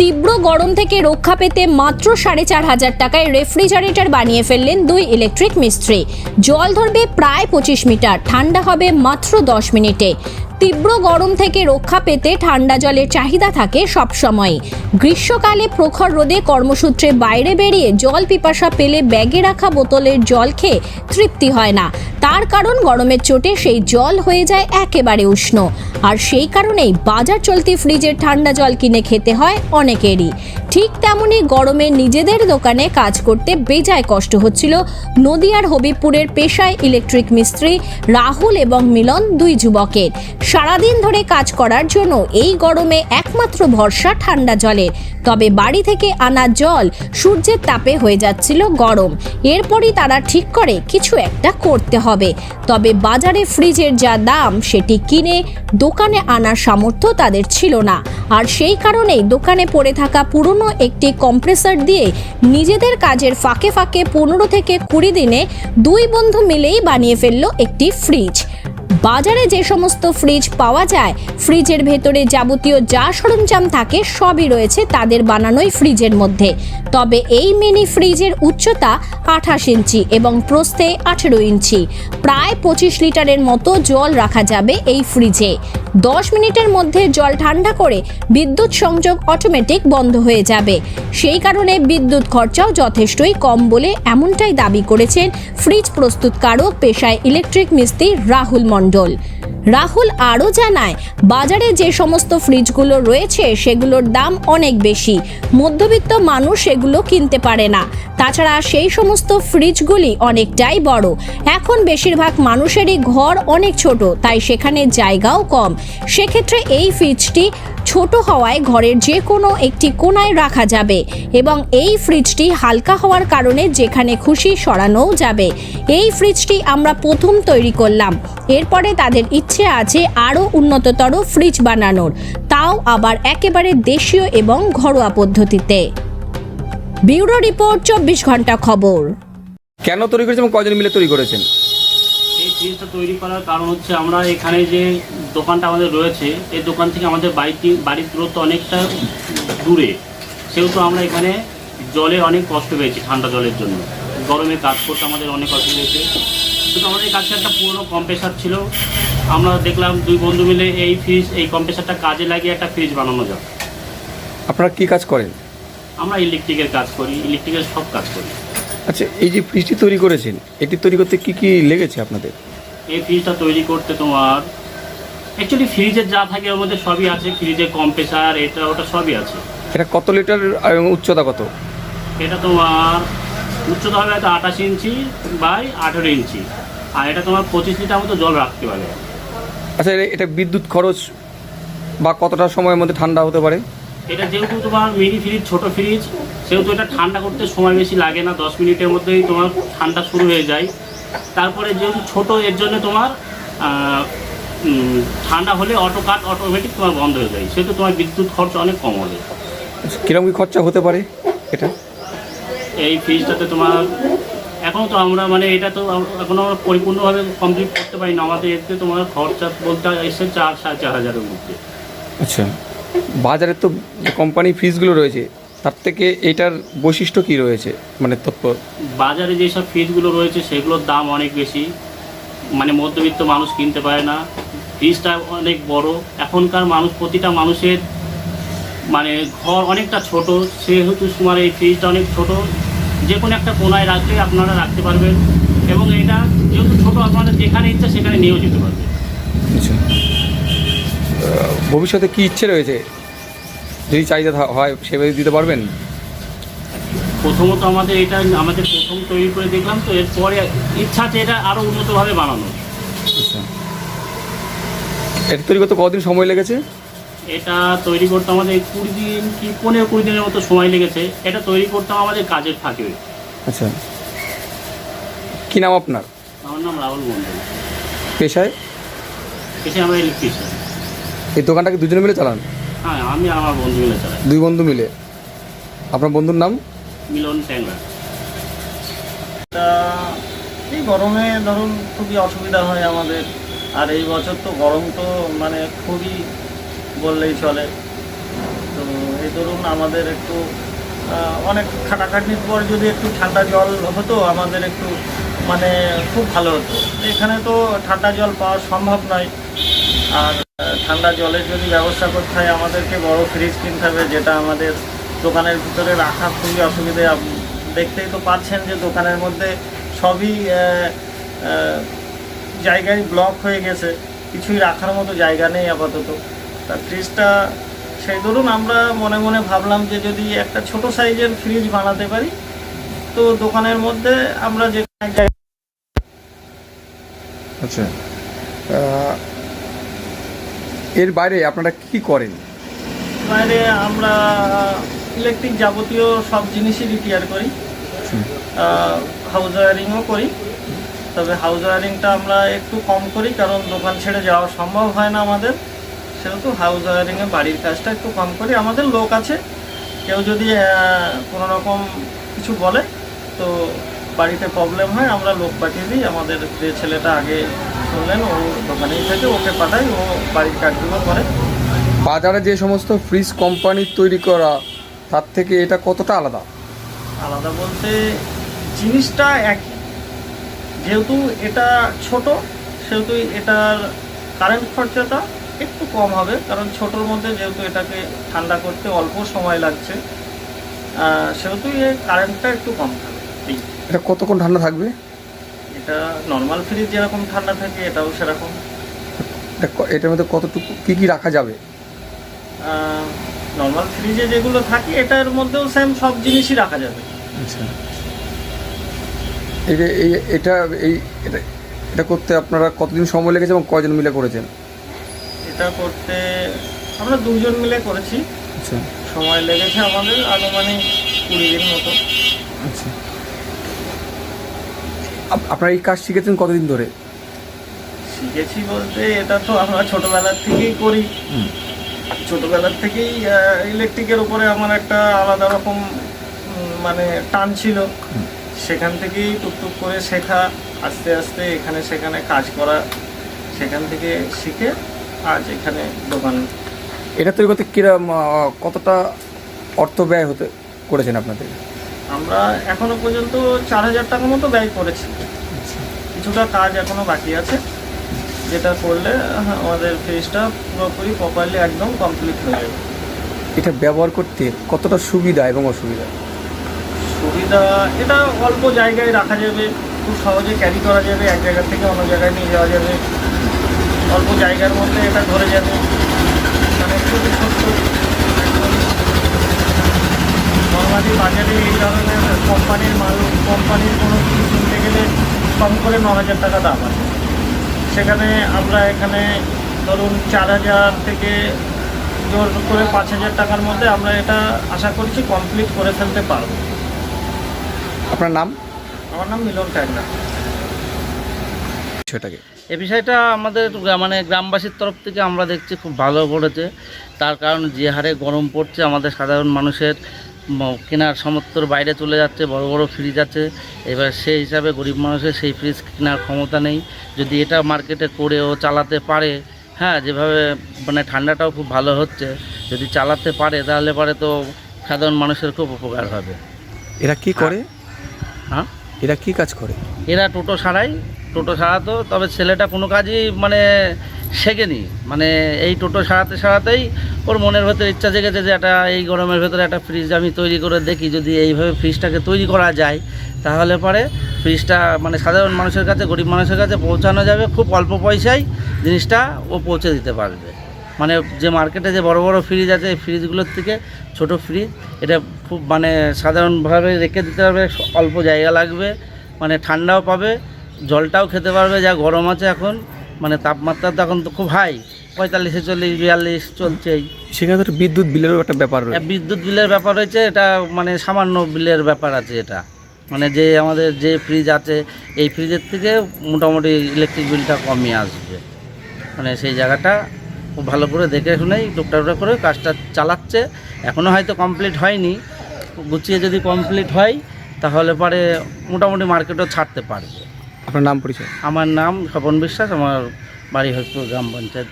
তীব্র গরম থেকে রক্ষা পেতে মাত্র সাড়ে চার হাজার টাকায় রেফ্রিজারেটর বানিয়ে ফেললেন দুই ইলেকট্রিক মিস্ত্রি। জল ধরবে প্রায় পঁচিশ মিটার, ঠান্ডা হবে মাত্র দশ মিনিটে। তীব্র গরম থেকে রক্ষা পেতে ঠান্ডা জলের চাহিদা থাকে সবসময় গ্রীষ্মকালে প্রখর রোদে কর্মসূত্রে বাইরে বেরিয়ে জল পিপাসা পেলে ব্যাগে রাখা বোতলের জল খেয়ে তৃপ্তি হয় না। তার কারণ গরমের চোটে সেই জল হয়ে যায় একেবারে উষ্ণ। আর সেই কারণেই বাজার চলতি ফ্রিজের ঠান্ডা জল কিনে খেতে হয় অনেকেরই। ঠিক তেমনই গরমে নিজেদের দোকানে কাজ করতে বেজায় কষ্ট হচ্ছিল। নদিয়ার হবিপুরের পেশায় ইলেকট্রিক মিস্ত্রি রাহুল এবং মিলন দুই যুবকের। সারাদিন ধরে কাজ করার জন্য এই গরমে একমাত্র ভরসা ঠান্ডা জলের তবে বাড়ি থেকে আনা জল সূর্যের তাপে হয়ে যাচ্ছিল গরম। এরপরই তারা ঠিক করে কিছু একটা করতে হবে। তবে বাজারে ফ্রিজের যা দাম, সেটি কিনে দোকানে আনার সামর্থ্য তাদের ছিল না। আর সেই কারণেই দোকানে পড়ে থাকা পুরনো একটি কম্প্রেসার দিয়ে নিজেদের কাজের ফাঁকে ফাঁকে পনেরো থেকে কুড়ি দিনে দুই বন্ধু মিলেই বানিয়ে ফেলল একটি ফ্রিজ বাজারে যে সমস্ত ফ্রিজ পাওয়া যায় ফ্রিজের ভেতরে যাবতীয় যা সরঞ্জাম থাকে সবই রয়েছে তাদের বানানোই ফ্রিজের মধ্যে। তবে এই মিনি ফ্রিজের উচ্চতা আঠাশ ইঞ্চি এবং প্রস্থে আঠেরো ইঞ্চি। প্রায় পঁচিশ লিটারের মতো জল রাখা যাবে এই ফ্রিজে দশ মিনিটের মধ্যে জল ঠান্ডা করে বিদ্যুৎ সংযোগ অটোমেটিক বন্ধ হয়ে যাবে। সেই কারণে বিদ্যুৎ খরচাও যথেষ্টই কম বলে এমনটাই দাবি করেছেন ফ্রিজ প্রস্তুতকারক পেশায় ইলেকট্রিক মিস্ত্রি রাহুল মণ্ডল। রাহুল আরও জানায়, বাজারে যে সমস্ত ফ্রিজগুলো রয়েছে সেগুলোর দাম অনেক বেশি। মধ্যবিত্ত মানুষ সেগুলো কিনতে পারে না। তাছাড়া সেই সমস্ত ফ্রিজগুলি অনেকটাই বড়। এখন বেশিরভাগ মানুষেরই ঘর অনেক ছোট, তাই সেখানে জায়গাও কম। সেক্ষেত্রে এই ফ্রিজটি ছোট হওয়ায় ঘরের যে কোনো একটি কোনায় রাখা যাবে এবং এই ফ্রিজটি হালকা হওয়ার কারণে যেখানে খুশি সরানোও যাবে। এই ফ্রিজটি আমরা প্রথম তৈরি করলাম। এরপরে তাদের ইচ্ছে আছে আরও উন্নততর ফ্রিজ বানানোর। তাও আবার একেবারে দেশীয় এবং ঘরোয়া পদ্ধতিতে। ব্যুরো রিপোর্ট, চব্বিশ ঘণ্টা খবর। কেন তৈরি করেছেন এবং কজন মিলে তৈরি করেছেন? এই ফ্রিজটা তৈরি করার কারণ হচ্ছে আমরা এখানে যে দোকানটা আমাদের রয়েছে এই দোকান থেকে আমাদের বাড়িটি বাড়ির দূরত্ব অনেকটা দূরে। সেহেতু আমরা এখানে জলের অনেক কষ্ট পেয়েছি ঠান্ডা জলের জন্য। গরমে কাজ করতে আমাদের অনেক অসুবিধা হয়েছে। কিন্তু আমাদের কাছে একটা পুরনো কম্প্রেসার ছিল। আমরা দেখলাম দুই বন্ধু মিলে এই ফ্রিজ এই কম্প্রেসারটা কাজে লাগিয়ে একটা ফ্রিজ বানানো যাক। আপনারা কি কাজ করেন? আমরা ইলেকট্রিকের কাজ করি ইলেকট্রিকের সব কাজ করি। আচ্ছা এই যে ফ্রিজটি তৈরি করেছেন এটি তৈরি করতে কি কি লেগেছে আপনাদের? এই ফ্রিজটা তৈরি করতে তোমার অ্যাকচুয়ালি ফ্রিজের যা থাকে ওর মধ্যে সবই আছে ফ্রিজে কম্প্রেসার এটা ওটা সবই আছে। এটা কত লিটার এবং উচ্চতা কত? এটা তোমার উচ্চতা হবে হয়তো আঠাশ ইঞ্চি বাই আঠেরো ইঞ্চি। আর এটা তোমার পঁচিশ লিটার মতো জল রাখতে পারে। আচ্ছা এটা- এটা বিদ্যুৎ খরচ বা কতটা সময়ের মধ্যে ঠান্ডা হতে পারে? এটা যেহেতু তোমার মিনি ফ্রিজ ছোট ফ্রিজ সেহেতু এটা ঠান্ডা করতে সময় বেশি লাগে না দশ মিনিটের মধ্যেই তোমার ঠান্ডা শুরু হয়ে যায়। তারপরে যেহেতু ছোট এর জন্য তোমার ঠান্ডা হলে অটো কাট অটোমেটিক তোমার বন্ধ হয়ে যায়। সেহেতু তোমার বিদ্যুৎ খরচ অনেক কম হবে। কীরকম কি খরচা হতে পারে এটা? এই ফ্রিজটাতে তোমার এখনও তো আমরা মানে এটা তো এখনও আমরা পরিপূর্ণভাবে কমপ্লিট করতে পারি না আমাদের এতে তোমার খরচা বলতে এসে চার সাড়ে চার হাজারের মধ্যে। আচ্ছা। বাজারে তো কোম্পানি ফ্রিজগুলো রয়েছে তার থেকে এটার বৈশিষ্ট্য কি রয়েছে? মানে তৎপ বাজারে যেসব ফিজগুলো রয়েছে সেগুলোর দাম অনেক বেশি। মানে মধ্যবিত্ত মানুষ কিনতে পারে না। ফ্রিজটা অনেক বড়। এখনকার মানুষ প্রতিটা মানুষের মানে ঘর অনেকটা ছোট। সেহেতু তোমার এই ফ্রিজটা অনেক ছোট। যে কোনো একটা কোনায় রাখলে আপনারা রাখতে পারবেন। এবং এটা যেহেতু ছোটো আপনাদের যেখানে ইচ্ছা সেখানে নিয়েও যেতে পারবেন। আচ্ছা। ভবিষ্যতে কি ইচ্ছে রয়েছে? যদি চাহিদা হয় সেভাবে দিতে পারবেন? প্রথমত আমাদের এটা আমাদের প্রথম তৈরি করে দেখলাম তো এরপরে ইচ্ছা আছে এটা আরও উন্নতভাবে বানানো আচ্ছা। এটা তৈরি করতে কতদিন সময় লেগেছে? এটা তৈরি করতে আমাদের কুড়ি দিন কি পনেরো কুড়ি দিনের মতো সময় লেগেছে। এটা তৈরি করতে আমাদের কাজের ফাঁকে। আচ্ছা। কি নাম আপনার? আমার নাম রাহুল মন্ডল পেশায়? পেশায় আমরা ইলেকট্রিশিয়ান এই দোকানটাকে দুজনে মিলে চালান? হ্যাঁ আমি আর আমার বন্ধু মিলে চালাই। দুই বন্ধু মিলে? আপনার বন্ধুর নাম? মিলন ট্যাংরা। তা এই গরমে ধরুন খুবই অসুবিধা হয় আমাদের। আর এই বছর তো গরম তো মানে খুবই বললেই চলে। তো এই ধরুন আমাদের একটু অনেক খাটাখাটনির পর যদি একটু ঠান্ডা জল হতো আমাদের একটু মানে খুব ভালো হতো। এখানে তো ঠান্ডা জল পাওয়া সম্ভব নয়। আর ঠান্ডা জলের যদি ব্যবস্থা করতে হয়, আমাদেরকে বড় ফ্রিজ কিনতে হবে, যেটা আমাদের দোকানের ভিতরে রাখা খুবই অসুবিধে। দেখতেই তো পাচ্ছেন যে দোকানের মধ্যে সবই জায়গায় ব্লক হয়ে গেছে। কিছুই রাখার মতো জায়গা নেই আপাতত। তা ফ্রিজটা সেই ধরুন আমরা মনে মনে ভাবলাম যে যদি একটা ছোট সাইজের ফ্রিজ বানাতে পারি, তো দোকানের মধ্যে আমরা যে আচ্ছা। এর বাইরে আপনারা কি করেন? বাইরে আমরা ইলেকট্রিক যাবতীয় সব জিনিসই রিপেয়ার করি। হাউস ওয়ারিংও করি। তবে হাউস ওয়ারিংটা আমরা একটু কম করি কারণ দোকান ছেড়ে যাওয়া সম্ভব হয় না আমাদের। সেহেতু হাউস ওয়ারিংয়ে বাড়ির কাজটা একটু কম করি। আমাদের লোক আছে কেউ যদি কোনো রকম কিছু বলে তো বাড়িতে প্রবলেম হয় আমরা লোক পাঠিয়ে দিই। আমাদের যে ছেলেটা আগে শুনলেন ও দোকানেই থাকে ওকে পাঠাই ও বাড়ির কাজগুলো করে। বাজারে যে সমস্ত ফ্রিজ কোম্পানির তৈরি করা তার থেকে এটা কতটা আলাদা? আলাদা বলতে জিনিসটা একই যেহেতু এটা ছোট সেহেতু এটার কারেন্ট খরচাটা একটু কম হবে কারণ ছোটোর মধ্যে যেহেতু এটাকে ঠান্ডা করতে অল্প সময় লাগছে সেহেতু এর কারেন্টটা একটু কম থাকবে। এটা কতক্ষণ ঠান্ডা থাকবে? এটা নর্মাল ফ্রিজ যেরকম ঠান্ডা থাকে এটাও সেরকম। এটার মধ্যে কতটুকু কি কি রাখা যাবে? নর্মাল ফ্রিজে যেগুলো থাকে এটার মধ্যেও সেম সব জিনিসই রাখা যাবে। আচ্ছা। এই এই এটা এই এটা এটা করতে আপনারা কতদিন সময় লেগেছে এবং কজন মিলে করেছেন? এটা করতে আমরা দুজন মিলে করেছি। আচ্ছা। সময় লেগেছে আমাদের আনুমানিক কুড়ি দিন মতো। আচ্ছা। আপনারা এই কাজ শিখেছেন কতদিন ধরে? শিখেছি বলতে এটা তো আমরা ছোটবেলার থেকেই করি। ছোটবেলার থেকেই ইলেকট্রিকের উপরে আমার একটা আলাদা রকম মানে টান ছিল। সেখান থেকেই টুকটুক করে শেখা আস্তে আস্তে এখানে সেখানে কাজ করা সেখান থেকে শিখে আজ এখানে দোকান। এটা তৈরি করতে কিরম কতটা অর্থ ব্যয় হতে করেছেন আপনাদের? আমরা এখনও পর্যন্ত চার হাজার টাকা মতো ব্যয় করেছি। কিছুটা কাজ এখনও বাকি আছে। যেটা করলে আহ, আমাদের ফ্রিজটা পুরোপুরি প্রপারলি একদম কমপ্লিট হয়ে যাবে। এটা ব্যবহার করতে কতটা সুবিধা এবং অসুবিধা? সুবিধা এটা অল্প জায়গায় রাখা যাবে খুব সহজে ক্যারি করা যাবে এক জায়গা থেকে অন্য জায়গায় নিয়ে যাওয়া যাবে। অল্প জায়গার মধ্যে এটা ধরে যাবে। মানে খুবই ছোট্ট নর্মালি বাজারে এই ধরনের কোম্পানির মাল কোম্পানির কোনো কিছু কিনতে গেলে কম করে ন হাজার টাকা দাম আছে। সেখানে আমরা এখানে ধরুন চার হাজার থেকে জোর করে পাঁচ হাজার টাকার মধ্যে আমরা এটা আশা করছি কমপ্লিট করে ফেলতে পারব। আপনার নাম? আমার নাম মিলন ট্যাগরা সেটাকে এ বিষয়টা আমাদের মানে গ্রামবাসীর তরফ থেকে আমরা দেখছি খুব ভালো করেছে তার কারণ যে হারে গরম পড়ছে আমাদের সাধারণ মানুষের কেনার সামর্থ্যর বাইরে চলে যাচ্ছে বড় বড় ফ্রিজ আছে। এবার সেই হিসাবে গরিব মানুষের সেই ফ্রিজ কেনার ক্ষমতা নেই। যদি এটা মার্কেটে করে ও চালাতে পারে হ্যাঁ যেভাবে মানে ঠান্ডাটাও খুব ভালো হচ্ছে যদি চালাতে পারে তাহলে পরে তো সাধারণ মানুষের খুব উপকার হবে। এরা কি করে? হ্যাঁ? এরা কি কাজ করে? এরা টোটো সারাই। টোটো সারাতো তবে ছেলেটা কোনো কাজই মানে শেখেনি মানে এই টোটো সারাতে সারাতেই ওর মনের ভেতরে ইচ্ছা জেগেছে যে একটা এই গরমের ভেতরে একটা ফ্রিজ আমি তৈরি করে দেখি, যদি এইভাবে ফ্রিজটাকে তৈরি করা যায়, তাহলে পরে ফ্রিজটা মানে সাধারণ মানুষের কাছে, গরিব মানুষের কাছে পৌঁছানো যাবে খুব অল্প পয়সায় জিনিসটা ও পৌঁছে দিতে পারবে। মানে যে মার্কেটে যে বড় বড় ফ্রিজ আছে, এই ফ্রিজগুলোর থেকে ছোট ফ্রিজ এটা খুব মানে সাধারণভাবে রেখে দিতে পারবে, অল্প জায়গা লাগবে মানে ঠান্ডাও পাবে, জলটাও খেতে পারবে, যা গরম আছে এখন মানে তাপমাত্রা তো এখন তো খুব হাই পঁয়তাল্লিশে চল্লিশ বিয়াল্লিশ চলছেই। সেখানে তো বিদ্যুৎ বিলেরও একটা ব্যাপার রয়েছে। বিদ্যুৎ বিলের ব্যাপার রয়েছে এটা মানে সামান্য বিলের ব্যাপার আছে এটা। মানে যে আমাদের যে ফ্রিজ আছে এই ফ্রিজের থেকে মোটামুটি ইলেকট্রিক বিলটা কমই আসবে। মানে সেই জায়গাটা খুব ভালো করে দেখে শুনেই টুকটাক করে কাজটা চালাচ্ছে। এখনও হয়তো কমপ্লিট হয়নি। গুছিয়ে যদি কমপ্লিট হয় তাহলে পরে মোটামুটি মার্কেটও ছাড়তে পারবে। আপনার নাম পরিচয়? আমার নাম স্বপন বিশ্বাস আমার বাড়ি হচ্ছে গ্রাম পঞ্চায়েত।